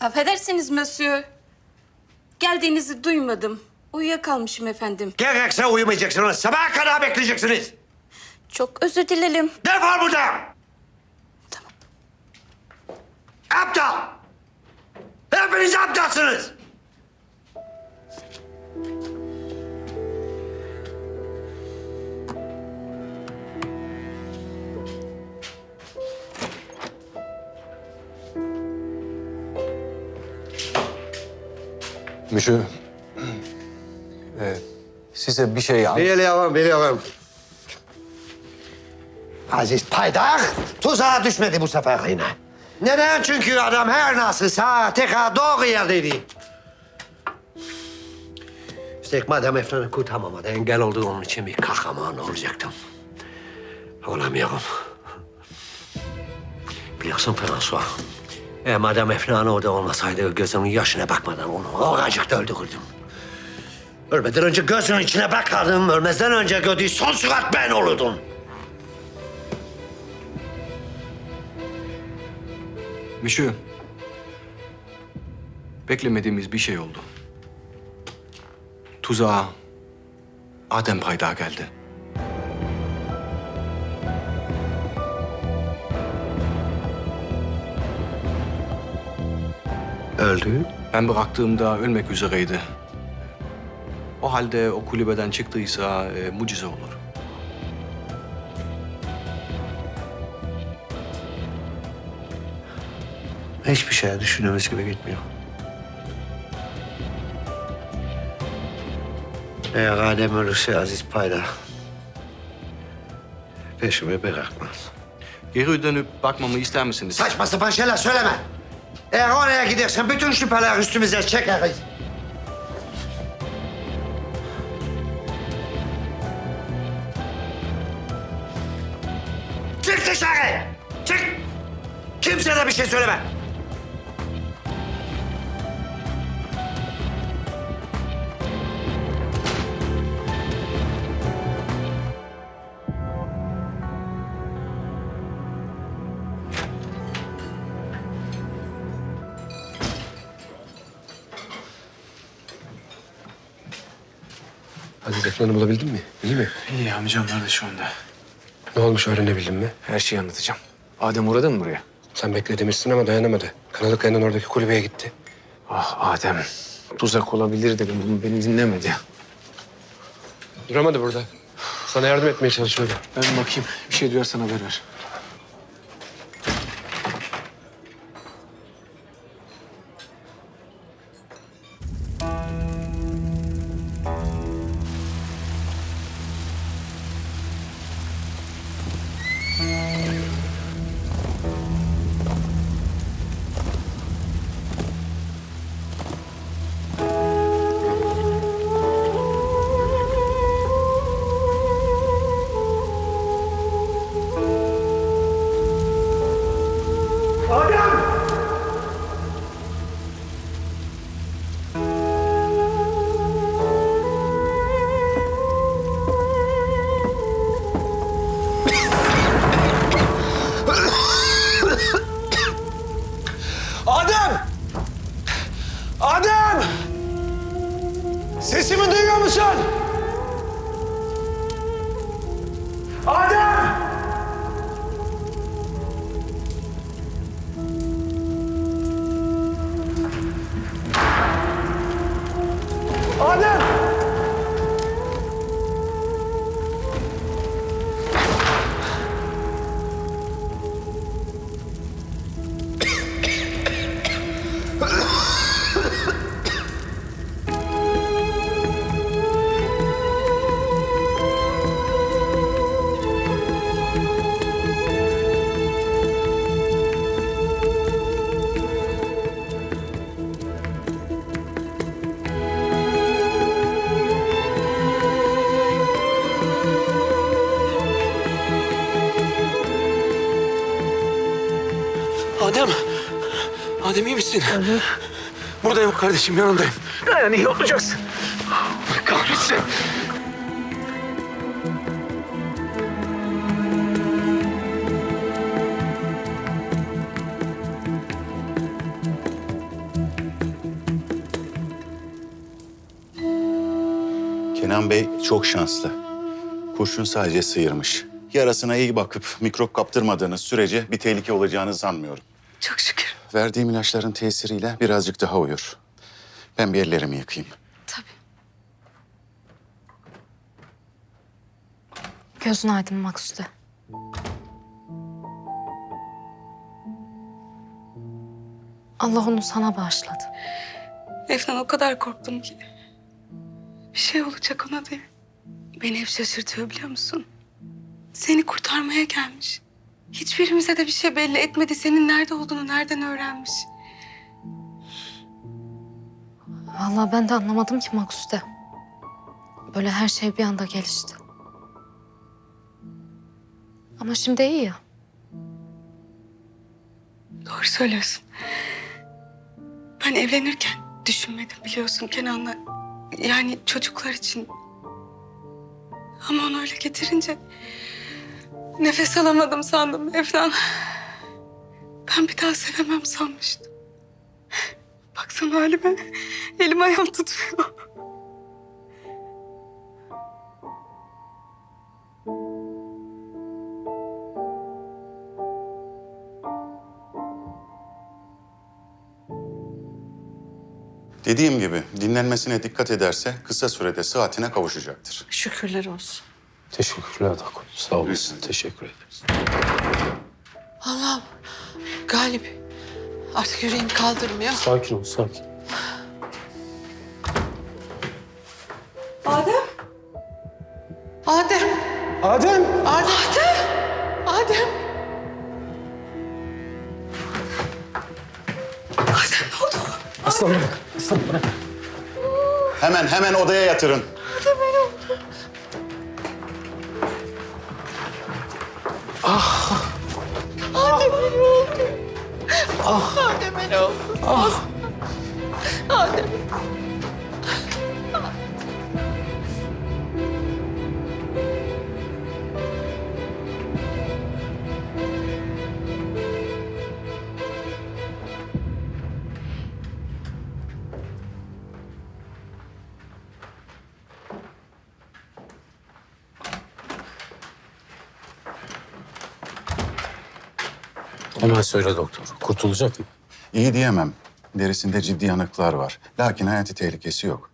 Affedersiniz Monsieur. Geldiğinizi duymadım. Uyuyakalmışım efendim. Gerekse uyumayacaksınız. Sabaha kadar bekleyeceksiniz. Çok özür dilerim. Defol buradan. Tamam. Aptal. Hepiniz aptalsınız. Monsieur, e, size bir şey al. Biliyorum, biliyorum. Aziz Paydar tuzağa düşmedi bu sefer yine. Neden? Çünkü adam her nasılsa tekrar doğru yerdeydi. Üstelik madem Efnan'ı kurtarmamada engel oldu onun için bir kahraman olacaktım. Olamıyorum. Biliyorsun François. Eğer madem Efnan orada olmasaydı gözümün yaşına bakmadan onu oracıkta öldürürdüm. Ölmeden önce gözünün içine bakardım. Ölmezden önce gördüğü son surat ben olurdum. Monsieur, beklemediğimiz bir şey oldu. Tuzağa Adem Paydar geldi. Öldü? Ben bıraktığımda ölmek üzereydi. O halde o kulübeden çıktıysa e, mucize olur. Hiçbir şey düşündüğümüz gibi gitmiyor. Eğer Adem ölürse Aziz Payda peşimi bırakmaz. Geri dönüp bakmamı ister misiniz? Saçma sapan şeyler söyleme. Eğer oraya gidersen bütün şüpheler üstümüze çekeriz. Çık dışarı! Çık! Kimse de bir şey söyleme. Aziz Efnan'ı bulabildin mi? İyi mi? İyi amcamlar da şu anda. Ne olmuş öğrenebildin mi? Her şeyi anlatacağım. Adem uğradı mı buraya? Sen bekle demişsin ama dayanamadı. Kanalı Kaya'nın oradaki kulübeye gitti. Ah Adem. Tuzak olabilir dedim. Bunu beni dinlemedi. Duramadı burada. Sana yardım etmeye çalışıyordu. Ben bakayım. Bir şey duyarsan haber ver. Sesimi duyuyor musun? Adem iyi misin? Alo. Buradayım kardeşim yanındayım. Dayan iyi olacaksın. Allah kahretsin. Kenan Bey çok şanslı. Kurşun sadece sıyırmış. Yarasına iyi bakıp mikrop kaptırmadığınız sürece bir tehlike olacağını sanmıyorum. Çok şükür. Verdiğim ilaçların tesiriyle birazcık daha uyur. Ben bir ellerimi yıkayayım. Tabii. Gözün aydın Maksude. Allah onu sana bağışladı. Efnan o kadar korktum ki. Bir şey olacak ona diye. Beni hep şaşırtıyor biliyor musun? Seni kurtarmaya gelmiş. Hiçbirimize de bir şey belli etmedi. Senin nerede olduğunu nereden öğrenmiş? Vallahi ben de anlamadım ki Maksude. Böyle her şey bir anda gelişti. Ama şimdi iyi ya. Doğru söylüyorsun. Ben evlenirken düşünmedim biliyorsun Kenan'la. Yani çocuklar için. Ama onu öyle getirince nefes alamadım sandım Efnan. Ben bir daha sevemem sanmıştım. Baksana halime. Elim ayağım tutuyor. Dediğim gibi dinlenmesine dikkat ederse kısa sürede sıhhatine kavuşacaktır. Şükürler olsun. Teşekkürler Dakun. Sağ olasın. Teşekkür ederiz. Allah'ım Galip artık yüreğim kaldırmıyor. Sakin ol, sakin. Adem. Adem! Adem. Adem. Aslanım, aslanım bırak. Hemen hemen odaya yatırın. Adem'e ne oldu? Ah. Adem. Hemen söyle doktor. Kurtulacak mı? İyi diyemem. Derisinde ciddi yanıklar var. Lakin hayati tehlikesi yok.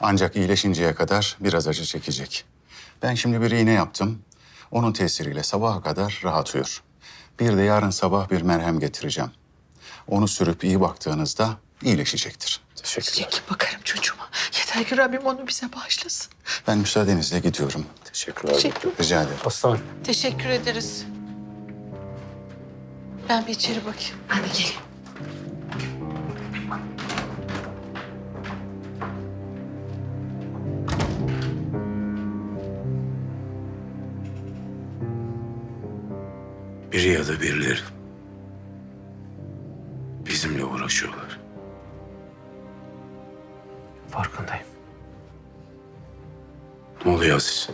Ancak iyileşinceye kadar biraz acı çekecek. Ben şimdi bir iğne yaptım. Onun tesiriyle sabaha kadar rahat uyur. Bir de yarın sabah bir merhem getireceğim. Onu sürüp iyi baktığınızda iyileşecektir. Teşekkürler. Çekip bakarım çocuğuma. Yeter ki Rabbim onu bize bağışlasın. Ben müsaadenizle gidiyorum. Teşekkürler. Teşekkür, Rica ederim. Aslan. teşekkür ederiz. Ben bir içeri bakayım. Hadi gelin. Biri ya da birileri bizimle uğraşıyorlar. Farkındayım. Ne oluyor Aziz?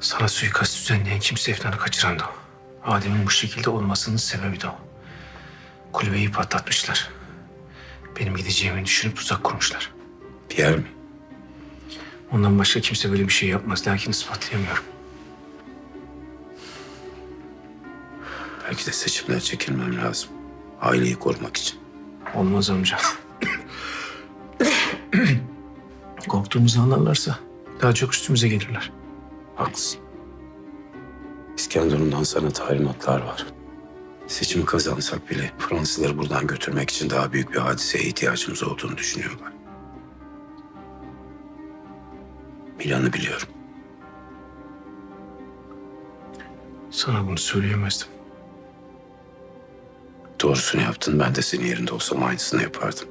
Sana suikast düzenleyen kimse Efnan'ı kaçıran da o. Adem'in bu şekilde olmasının sebebi de o. Kulübeyi patlatmışlar. Benim gideceğimi düşünüp tuzak kurmuşlar. Pierre mi? Ondan başka kimse böyle bir şey yapmaz. Lakin ispatlayamıyorum. Belki de seçimden çekilmem lazım. Aileyi korumak için. Olmaz amca. Korktuğumuzu anlarlarsa daha çok üstümüze gelirler. Haklısın. İskenderun'dan sana talimatlar var. Seçimi kazansak bile Fransızları buradan götürmek için daha büyük bir hadiseye ihtiyacımız olduğunu düşünüyorlar. Milan'ı biliyorum. Sana bunu söyleyemezdim. Doğrusunu yaptın. Ben de senin yerinde olsam aynısını yapardım.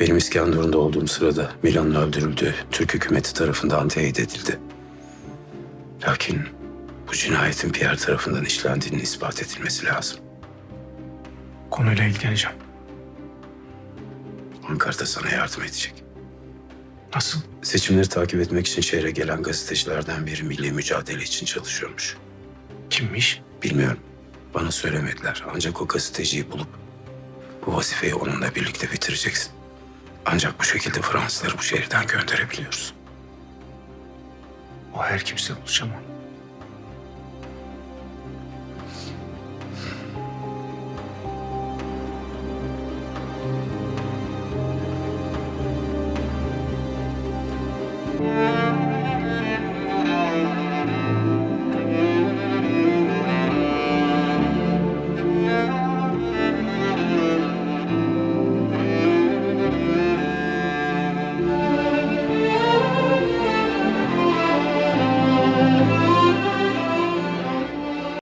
Benim İskenderun'da olduğum sırada Milan'ın öldürüldüğü Türk hükümeti tarafından teyit edildi. Lakin bu cinayetin Pierre tarafından işlendiğinin ispat edilmesi lazım. Konuyla ilgileneceğim. Ankara'da sana yardım edecek. Nasıl? Seçimleri takip etmek için şehre gelen gazetecilerden biri milli mücadele için çalışıyormuş. Kimmiş? Bilmiyorum. Bana söylemediler. Ancak o gazeteciyi bulup bu vazifeyi onunla birlikte bitireceksin. Ancak bu şekilde Fransızları bu şehirden gönderebiliyoruz. O her kimse bulacağım.